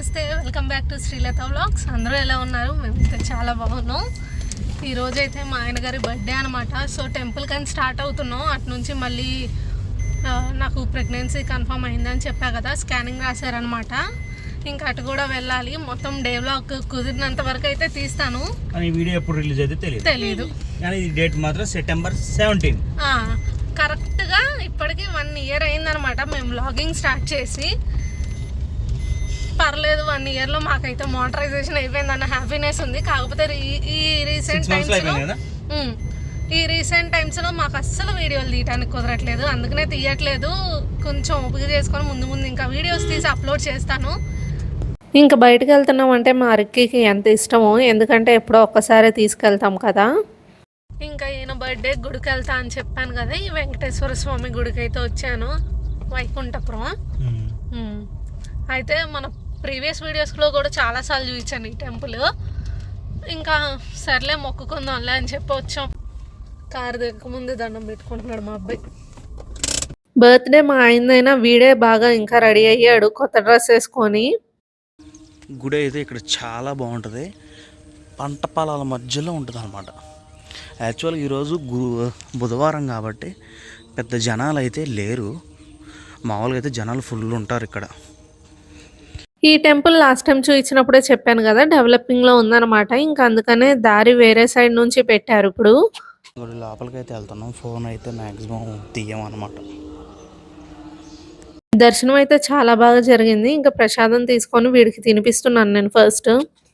నమస్తే welcome back to Srilatha vlogs అందరూ ఎలా ఉన్నారు? మేమైతే చాలా బాగున్నాం. ఈ రోజు అయితే మా ఆయన గారి బర్త్డే అనమాట సో టెంపుల్ కానీ స్టార్ట్ అవుతున్నాం. అటు నుంచి మళ్ళీ నాకు ప్రెగ్నెన్సీ కన్ఫర్మ్ అయిందని చెప్పా కదా స్కానింగ్ రాశారనమాట ఇంకా అటు కూడా వెళ్ళాలి. మొత్తం డే వ్లాగ్ కుదిరినంత వరకు అయితే తీస్తాను. కానీ వీడియో ఎప్పుడు రిలీజ్ అయితే తెలియదు తెలీదు. కానీ డేట్ మాత్రం సెప్టెంబర్ సెవెంటీన్ కరెక్ట్గా ఇప్పటికి వన్ ఇయర్ అయిందనమాట మేము వ్లాగింగ్ స్టార్ట్ చేసి. పర్లేదు వన్ ఇయర్లో మాకైతే మోటరైజేషన్ అయిపోయిందన్న హ్యాపీనెస్ ఉంది. కాకపోతే ఈ- ఈ రీసెంట్ అయిపోయింది కదా? ఈ రీసెంట్ టైమ్స్లో మాకు అస్సలు వీడియోలు తీయడానికి కుదరట్లేదు. అందుకనే తీయట్లేదు. కొంచెం ఓపిక చేసుకొని ముందు ముందు ఇంకా వీడియోస్ తీసి అప్లోడ్ చేస్తాను. ఇంకా బయటకు వెళ్తున్నాం అంటే మా అరక్కికి ఎంత ఇష్టమో ఎందుకంటే ఎప్పుడో ఒక్కసారి తీసుకెళ్తాం కదా. ఇంకా ఈయన బర్త్డే గుడికి వెళ్తా అని చెప్పాను కదా ఈ వెంకటేశ్వర స్వామి గుడికి అయితే వచ్చాను. వైకుంఠపురం. అయితే మన ప్రీవియస్ వీడియోస్లో కూడా చాలాసార్లు చూపించాను ఈ టెంపుల్. ఇంకా సర్లే మొక్కుకుందాంలే అని చెప్పి వచ్చాం. కారు ముందు దండం పెట్టుకుంటున్నాడు మా అబ్బాయి. బర్త్డే మా ఆయనదైనా వీడే బాగా ఇంకా రెడీ అయ్యాడు కొత్త డ్రెస్ వేసుకొని. గుడి అయితే ఇక్కడ చాలా బాగుంటుంది. పంట పొలాల మధ్యలో ఉంటుంది అనమాట యాక్చువల్గా ఈరోజు గు బుధవారం కాబట్టి పెద్ద జనాలు అయితే లేరు. మామూలుగా అయితే జనాలు ఫుల్ ఉంటారు ఇక్కడ. ఈ టెంపుల్ లాస్ట్ టైం చూపించినప్పుడే చెప్పాను కదా డెవలపింగ్లో ఉందన్నమాట. ఇంకా అందుకనే దారి వేరే సైడ్ నుంచి పెట్టారు ఇప్పుడు. లోపలికి అయితే వెళ్తున్నాం. ఫోన్ అయితే అనమాట దర్శనం అయితే చాలా బాగా జరిగింది. ఇంకా ప్రసాదం తీసుకొని వీడికి తినిపిస్తున్నాను నేను ఫస్ట్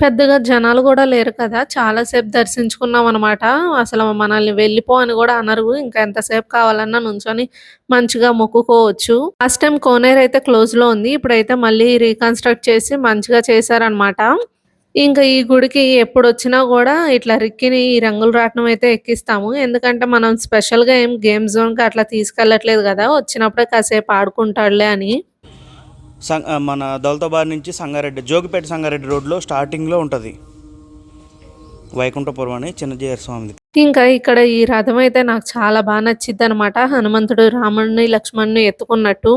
పెద్దగా జనాలు కూడా లేరు కదా. చాలాసేపు దర్శించుకున్నాం అనమాట అసలు మనల్ని వెళ్ళిపో అని కూడా అనరు. ఇంకా ఎంతసేపు కావాలన్నా నుంచొని మంచిగా మొక్కుకోవచ్చు. లాస్ట్ టైం కోనేరు అయితే క్లోజ్లో ఉంది. ఇప్పుడైతే మళ్ళీ రీకన్స్ట్రక్ట్ చేసి మంచిగా చేశారనమాట ఇంకా ఈ గుడికి ఎప్పుడు వచ్చినా కూడా ఇట్లా రిక్కిని ఈ రంగుల రాట్నం అయితే ఎక్కిస్తాము. ఎందుకంటే మనం స్పెషల్గా ఏం గేమ్ జోన్కి అట్లా తీసుకెళ్ళట్లేదు కదా. వచ్చినప్పుడే కాసేపు ఆడుకుంటాడులే అని. సం మన దౌలతాబాద్ నుంచి సంగారెడ్డి జోగిపేట సంగారెడ్డి రోడ్లో స్టార్టింగ్లో ఉంటుంది. వైకుంఠపురం అని చిన్నజీయర్ స్వామిది. ఇంకా ఇక్కడ ఈ రథం అయితే నాకు చాలా బాగా నచ్చింది అనమాట హనుమంతుడు రాముడిని లక్ష్మణ్ని ఎత్తుకున్నట్టు.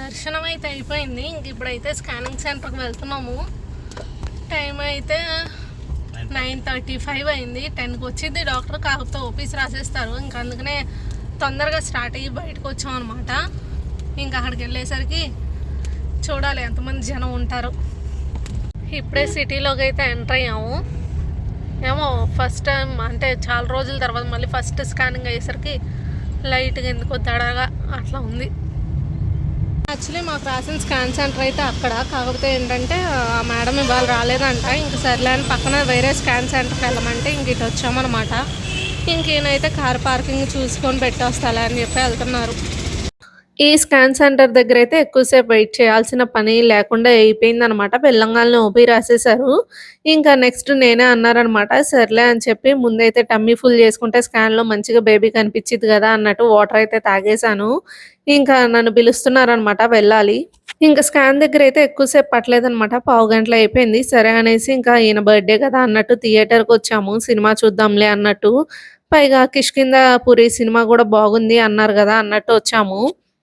దర్శనం అయితే అయిపోయింది. ఇంక ఇప్పుడైతే స్కానింగ్ సెంటర్కి వెళ్తున్నాము. టైం అయితే నైన్ థర్టీ ఫైవ్ అయింది. టెన్కి వచ్చింది డాక్టర్ కాకపోతే ఓపీస్ రాసేస్తారు. ఇంకా అందుకనే తొందరగా స్టార్ట్ అయ్యి బయటకు వచ్చాం అనమాట ఇంకా అక్కడికి వెళ్ళేసరికి చూడాలి ఎంతమంది జనం ఉంటారు. ఇప్పుడే సిటీలోకి అయితే ఎంటర్ అయ్యాము. ఏమో ఫస్ట్ టైం అంటే చాలా రోజుల తర్వాత మళ్ళీ ఫస్ట్ స్కానింగ్ అయ్యేసరికి లైట్గా ఎందుకో దడగా అట్లా ఉంది. యాక్చువల్లీ మాకు రాసిన స్కాన్ సెంటర్ అయితే అక్కడ. కాకపోతే ఏంటంటే ఆ మేడం ఇవాళ రాలేదంట. ఇంక సర్లే అని పక్కన వేరే స్కాన్ సెంటర్కి వెళ్ళమంటే ఇంక ఇటు వచ్చామన్నమాట ఇంకేనైతే కార్ పార్కింగ్ చూసుకొని పెట్టేస్తాలే అని చెప్పి వెళ్తున్నారు. ఈ స్కాన్ సెంటర్ దగ్గర అయితే ఎక్కువసేపు వెయిట్ చేయాల్సిన పని లేకుండా అయిపోయింది అనమాట బెల్లంగాల్ని ఓపి రాసేశారు. ఇంకా నెక్స్ట్ నేనే అన్నారనమాట. సర్లే అని చెప్పి ముందైతే టమ్మీ ఫుల్ చేసుకుంటే స్కాన్లో మంచిగా బేబీ కనిపించింది కదా అన్నట్టు వాటర్ అయితే తాగేశాను. ఇంకా నన్ను పిలుస్తున్నారనమాట వెళ్ళాలి. ఇంకా స్కాన్ దగ్గర అయితే ఎక్కువసేపు పట్టలేదన్నమాట పావు గంటలు అయిపోయింది. సరే అనేసి ఇంకా ఈయన బర్త్డే కదా అన్నట్టు థియేటర్కి వచ్చాము. సినిమా చూద్దాంలే అన్నట్టు. పైగా కిష్కింద పురి సినిమా కూడా బాగుంది అన్నారు కదా అన్నట్టు వచ్చాము.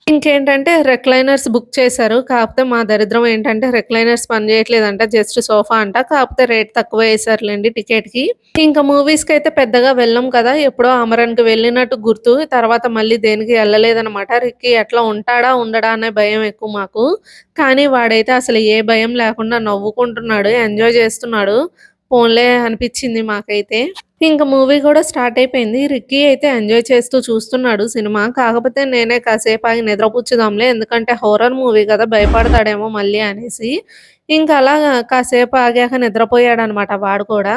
ఇంకేంటంటే రెక్లైనర్స్ బుక్ చేశారు. కాకపోతే మా దరిద్రం ఏంటంటే రెక్లైనర్స్ పనిచేయట్లేదంట జస్ట్ సోఫా అంట. కాకపోతే రేట్ తక్కువ వేసారులేండి టికెట్కి ఇంకా మూవీస్కి అయితే పెద్దగా వెళ్ళం కదా. ఎప్పుడో అమరన్కి వెళ్ళినట్టు గుర్తు. తర్వాత మళ్ళీ దేనికి వెళ్ళలేదనమాట రిక్కి ఎట్లా ఉంటాడా ఉండడా అనే భయం ఎక్కువ మాకు. కానీ వాడైతే అసలు ఏ భయం లేకుండా నవ్వుకుంటున్నాడు ఎంజాయ్ చేస్తున్నాడు. ఫోన్లే అనిపించింది మాకైతే. ఇంకా మూవీ కూడా స్టార్ట్ అయిపోయింది. రిక్కీ అయితే ఎంజాయ్ చేస్తూ చూస్తున్నాడు సినిమా. కాకపోతే నేనే కాసేపు ఆగి నిద్రపుచ్చుదాంలే. ఎందుకంటే హోరర్ మూవీ కదా భయపడతాడేమో మళ్ళీ అనేసి. ఇంకా అలా కాసేపు ఆగాక నిద్రపోయాడు అనమాట వాడు కూడా.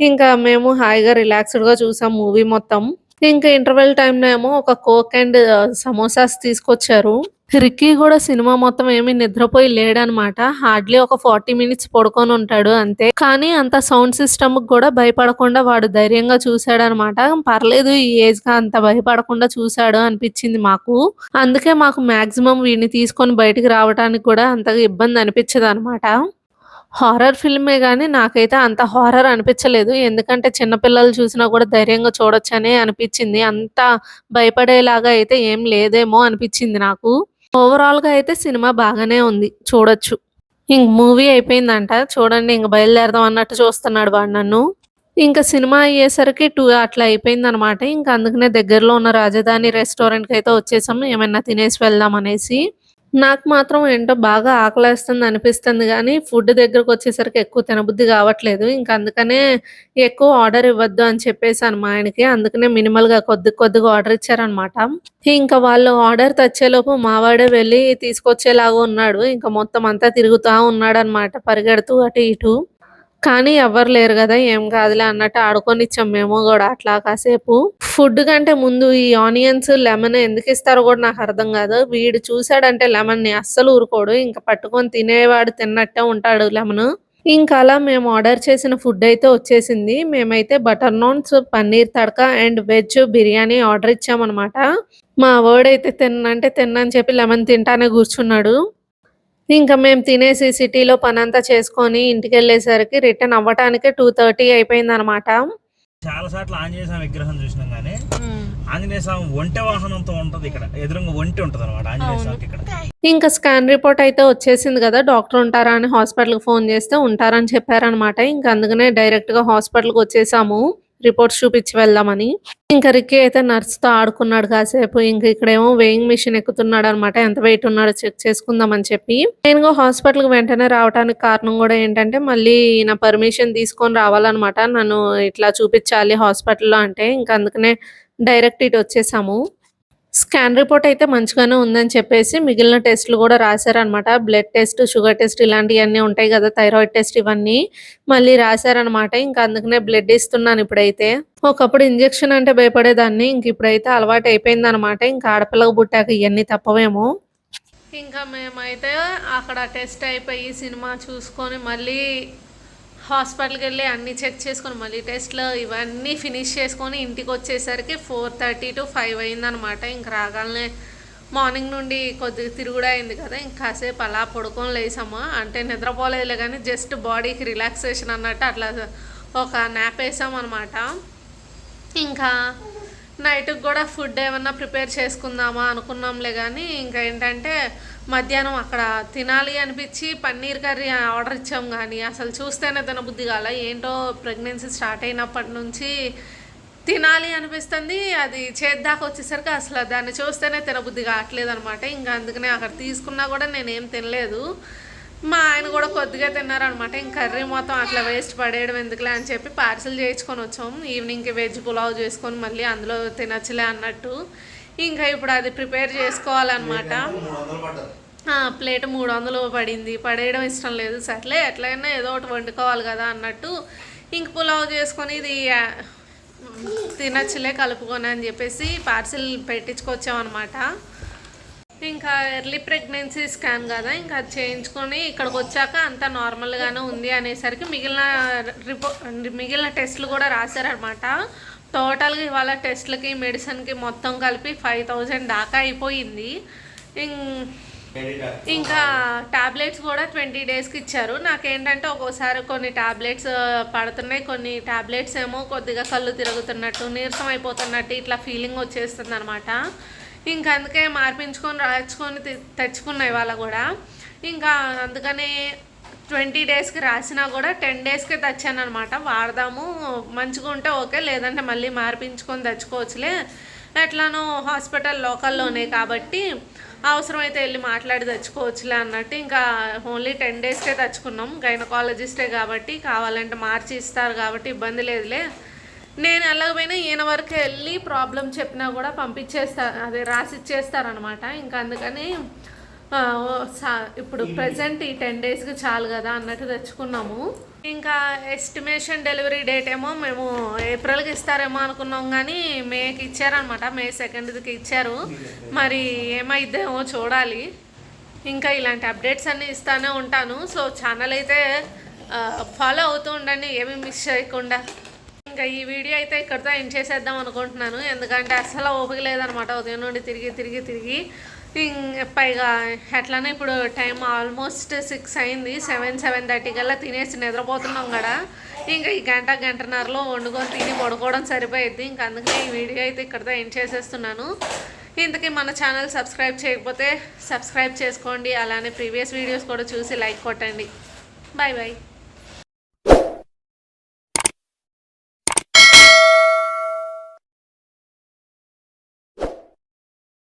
ఇంకా మేము హాయిగా రిలాక్స్డ్గా చూసాం మూవీ మొత్తం. ఇంకా ఇంటర్వెల్ టైంలో ఏమో ఒక కోక్ అండ్ సమోసాస్ తీసుకొచ్చారు. రిక్కీ కూడా సినిమా మొత్తం ఏమీ నిద్రపోయి లేడనమాట. హార్డ్లీ ఒక ఫార్టీ మినిట్స్ పడుకొని ఉంటాడు అంతే. కానీ అంత సౌండ్ సిస్టమ్ కూడా భయపడకుండా వాడు ధైర్యంగా చూశాడనమాట. పర్లేదు ఈ ఏజ్గా అంత భయపడకుండా చూశాడు అనిపించింది మాకు. అందుకే మాకు మాక్సిమం వీడిని తీసుకొని బయటికి రావడానికి కూడా అంతగా ఇబ్బంది అనిపించదు అనమాట హారర్ ఫిల్మే కానీ నాకైతే అంత హారర్ అనిపించలేదు. ఎందుకంటే చిన్నపిల్లలు చూసినా కూడా ధైర్యంగా చూడొచ్చనే అనిపించింది. అంత భయపడేలాగా అయితే ఏం లేదేమో అనిపించింది నాకు. ఓవరాల్గా అయితే సినిమా బాగానే ఉంది. చూడొచ్చు. ఇంక మూవీ అయిపోయిందంట. చూడండి ఇంక బయలుదేరదాం అన్నట్టు చూస్తున్నాడు వాడు నన్ను. ఇంకా సినిమా అయ్యేసరికి టూ అట్లా అయిపోయింది అనమాట ఇంకా అందుకనే దగ్గరలో ఉన్న రాజధాని రెస్టారెంట్కి అయితే వచ్చేసాము. ఏమైనా తినేసి వెళ్దాం అనేసి. నాకు మాత్రం ఏంటో బాగా ఆకలేస్తుంది అనిపిస్తుంది కానీ ఫుడ్ దగ్గరకు వచ్చేసరికి ఎక్కువ తినబుద్ధి కావట్లేదు. ఇంకా అందుకనే ఎక్కువ ఆర్డర్ ఇవ్వద్దు అని చెప్పేసాను మా ఆయనకి. అందుకనే మినిమల్గా కొద్ది కొద్దిగా ఆర్డర్ ఇచ్చారనమాట ఇంకా వాళ్ళు ఆర్డర్ తెచ్చేలోపు మావాడే వెళ్ళి తీసుకొచ్చేలాగా ఉన్నాడు. ఇంకా మొత్తం అంతా తిరుగుతూ ఉన్నాడనమాట పరిగెడుతూ అటు ఇటు. కానీ ఎవ్వరు లేరు కదా ఏం కాదులే అన్నట్టు ఆడుకొనిచ్చాం మేము కూడా అట్లా కాసేపు. ఫుడ్ కంటే ముందు ఈ ఆనియన్స్ లెమన్ ఎందుకు ఇస్తారో కూడా నాకు అర్థం కాదు. వీడు చూసాడంటే లెమన్ని అస్సలు ఊరుకోడు ఇంకా పట్టుకొని తినేవాడు తిన్నట్టే ఉంటాడు లెమన్. ఇంకా అలా మేము ఆర్డర్ చేసిన ఫుడ్ అయితే వచ్చేసింది. మేమైతే butter naans paneer tadka and veg biryani order ఇచ్చామన్నమాట. మా వర్డ్ అయితే తిన్నంటే తిన్నని చెప్పి లెమన్ తింటానే కూర్చున్నాడు. ఇంకా మేము తినేసి సిటీలో పనంతా చేసుకొని ఇంటికి వెళ్ళేసరికి రిటర్న్ అవ్వటానికి టూ థర్టీ అయిపోయింది అనమాట చాలా సార్లు ఆంజనేయ స్వామి విగ్రహం చూసినాం కానీ ఆంజనేయ స్వామి ఒంటె వాహనంతో ఉంటది ఇక్కడ ఎదురుగా ఒంటి ఉంటది అనమాట ఆంజనేయ స్వామికి ఇక్కడ. ఇంకా స్కాన్ రిపోర్ట్ అయితే వచ్చేసింది కదా డాక్టర్ ఉంటారా అని హాస్పిటల్కి ఫోన్ చేస్తే ఉంటారని చెప్పారనమాట ఇంకా అందుకనే డైరెక్ట్గా హాస్పిటల్కి వచ్చేసాము. రిపోర్ట్స్ చూపించి వెళ్దామని. ఇంకా రిక్కీ అయితే నర్స్తో ఆడుకున్నాడు కాసేపు. ఇంకా ఇక్కడేమో వెయింగ్ మిషన్ ఎక్కుతున్నాడు అనమాట ఎంత వెయిట్ ఉన్నాడో చెక్ చేసుకుందామని చెప్పి. నేను హాస్పిటల్కి వెంటనే రావడానికి కారణం కూడా ఏంటంటే మళ్ళీ నా పర్మిషన్ తీసుకొని రావాలన్నమాట. నన్ను ఇట్లా చూపించాలి హాస్పిటల్లో అంటే. ఇంకా అందుకనే డైరెక్ట్ ఇటు వచ్చేసాము. స్కాన్ రిపోర్ట్ అయితే మంచిగానే ఉందని చెప్పేసి మిగిలిన టెస్ట్లు కూడా రాశారనమాట బ్లడ్ టెస్ట్ షుగర్ టెస్ట్ ఇలాంటివన్నీ ఉంటాయి కదా థైరాయిడ్ టెస్ట్ ఇవన్నీ మళ్ళీ రాశారనమాట ఇంకా అందుకనే బ్లడ్ ఇస్తున్నాను ఇప్పుడైతే. ఒకప్పుడు ఇంజెక్షన్ అంటే భయపడేదాన్ని ఇంక ఇప్పుడైతే అలవాటు అయిపోయింది అనమాట ఇంకా ఆడపిల్లకు పుట్టాక ఇవన్నీ తప్పవేమో. ఇంకా మేమైతే అక్కడ టెస్ట్ అయిపోయి సినిమా చూసుకొని మళ్ళీ హాస్పిటల్కి వెళ్ళి అన్నీ చెక్ చేసుకొని మళ్ళీ టెస్ట్లు ఇవన్నీ ఫినిష్ చేసుకొని ఇంటికి వచ్చేసరికి ఫోర్ థర్టీ టు ఫైవ్ అయిందనమాట. ఇంక రాగానే మార్నింగ్ నుండి కొద్దిగా తిరుగుడు అయింది కదా ఇంక కాసేపు అలా పడుకొని లేసాము. అంటే నిద్రపోలేదులే కానీ జస్ట్ బాడీకి రిలాక్సేషన్ అన్నట్టు అట్లా ఒక నాప్ వేసాం అనమాట ఇంకా నైట్కి కూడా ఫుడ్ ఏమన్నా ప్రిపేర్ చేసుకుందామా అనుకున్నాంలే కానీ ఇంకా ఏంటంటే మధ్యాహ్నం అక్కడ తినాలి అనిపించి పన్నీర్ కర్రీ ఆర్డర్ ఇచ్చాం కానీ అసలు చూస్తేనే తినబుద్ధి కాల ఏంటో ప్రెగ్నెన్సీ స్టార్ట్ అయినప్పటి నుంచి తినాలి అనిపిస్తుంది అది చేద్దాకా వచ్చేసరికి అసలు దాన్ని చూస్తేనే తినబుద్ధి కావట్లేదు అనమాట ఇంకా అందుకనే అక్కడ తీసుకున్నా కూడా నేనేం తినలేదు. మా ఆయన కూడా కొద్దిగా తిన్నారనమాట. ఇంక కర్రీ మొత్తం అట్లా వేస్ట్ పడేయడం ఎందుకులే అని చెప్పి పార్సిల్ చేయించుకొని వచ్చాం. ఈవినింగ్కి వెజ్ పులావ్ చేసుకొని మళ్ళీ అందులో తినచ్చులే అన్నట్టు. ఇంకా ఇప్పుడు అది ప్రిపేర్ చేసుకోవాలన్నమాట. ప్లేట్ మూడు వందలు పడింది. పడేయడం ఇష్టం లేదు. సర్లే ఎట్లయినా ఏదో ఒకటి వండుకోవాలి కదా అన్నట్టు. ఇంక పులావ్ చేసుకొని ఇది తినచ్చులే కలుపుకొని అని చెప్పేసి పార్సిల్ పెట్టించుకొచ్చామన్నమాట. ఇంకా ఎర్లీ ప్రెగ్నెన్సీ స్కాన్ కదా ఇంకా అది చేయించుకొని ఇక్కడికి వచ్చాక అంతా నార్మల్గానే ఉంది అనేసరికి మిగిలిన రిపో మిగిలిన టెస్ట్లు కూడా రాశారనమాట టోటల్గా ఇవాళ టెస్ట్లకి మెడిసిన్కి మొత్తం కలిపి ఫైవ్ థౌజండ్ దాకా అయిపోయింది. ఇంకా ట్యాబ్లెట్స్ కూడా ట్వంటీ డేస్కి ఇచ్చారు. నాకేంటంటే ఒక్కోసారి కొన్ని టాబ్లెట్స్ పడుతున్నాయి. కొన్ని టాబ్లెట్స్ ఏమో కొద్దిగా కళ్ళు తిరుగుతున్నట్టు నీరసం అయిపోతున్నట్టు ఇట్లా ఫీలింగ్ వచ్చేస్తుంది అనమాట ఇంకా అందుకే మార్పించుకొని రాచుకొని తె- తెచ్చుకున్నాయి వాళ్ళ కూడా. ఇంకా అందుకనే ట్వంటీ డేస్కి రాసినా కూడా టెన్ డేస్కే తెచ్చాను అనమాట వాడదాము మంచిగా ఉంటే ఓకే లేదంటే మళ్ళీ మార్పించుకొని తెచ్చుకోవచ్చులే. ఎట్లానో హాస్పిటల్ లోకల్లోనే కాబట్టి అవసరమైతే వెళ్ళి మాట్లాడి తెచ్చుకోవచ్చులే అన్నట్టు ఇంకా ఓన్లీ టెన్ డేస్కే తెచ్చుకున్నాం. గైనకాలజిస్టే కాబట్టి కావాలంటే మార్చి ఇస్తారు కాబట్టి ఇబ్బంది లేదులే. నేను వెళ్ళకపోయినా ఈయన వరకు వెళ్ళి ప్రాబ్లం చెప్పినా కూడా పంపించేస్తారు అదే రాసి ఇచ్చేస్తారనమాట ఇంకా అందుకని ఇప్పుడు ప్రజెంట్ ఈ టెన్ డేస్కి చాలు కదా అన్నట్టు తెచ్చుకున్నాము. ఇంకా ఎస్టిమేషన్ డెలివరీ డేట్ ఏమో మేము ఏప్రిల్కి ఇస్తారేమో అనుకున్నాం కానీ మేకి ఇచ్చారనమాట. మే సెకండ్కి ఇచ్చారు. మరి ఏమైద్దేమో చూడాలి. ఇంకా ఇలాంటి అప్డేట్స్ అన్నీ ఇస్తానే ఉంటాను. సో ఛానల్ అయితే ఫాలో అవుతూ ఉండండి. ఏమీ మిస్ చేయకుండా. ఇంకా ఈ వీడియో అయితే ఇక్కడితో ఎండ్ చేసేద్దాం అనుకుంటున్నాను. ఎందుకంటే అసలు ఓపిక లేదనమాట. ఉదయం నుండి తిరిగి తిరిగి తిరిగి. పైగా ఎట్లానే ఇప్పుడు టైం ఆల్మోస్ట్ సిక్స్ అయింది. సెవెన్ సెవెన్ థర్టీ కల్లా తినేసి నిద్రపోతున్నాం కదా. ఇంకా ఈ గంట గంటన్నరలో వండుకొని తిని పడుకోవడం సరిపోయింది ఇంకా అందుకనే ఈ వీడియో అయితే ఇక్కడితో ఎండ్ చేసేస్తున్నాను. ఇంతకీ మన ఛానల్ సబ్స్క్రైబ్ చేయకపోతే సబ్స్క్రైబ్ చేసుకోండి. అలానే ప్రీవియస్ వీడియోస్ కూడా చూసి లైక్ కొట్టండి. Bye bye.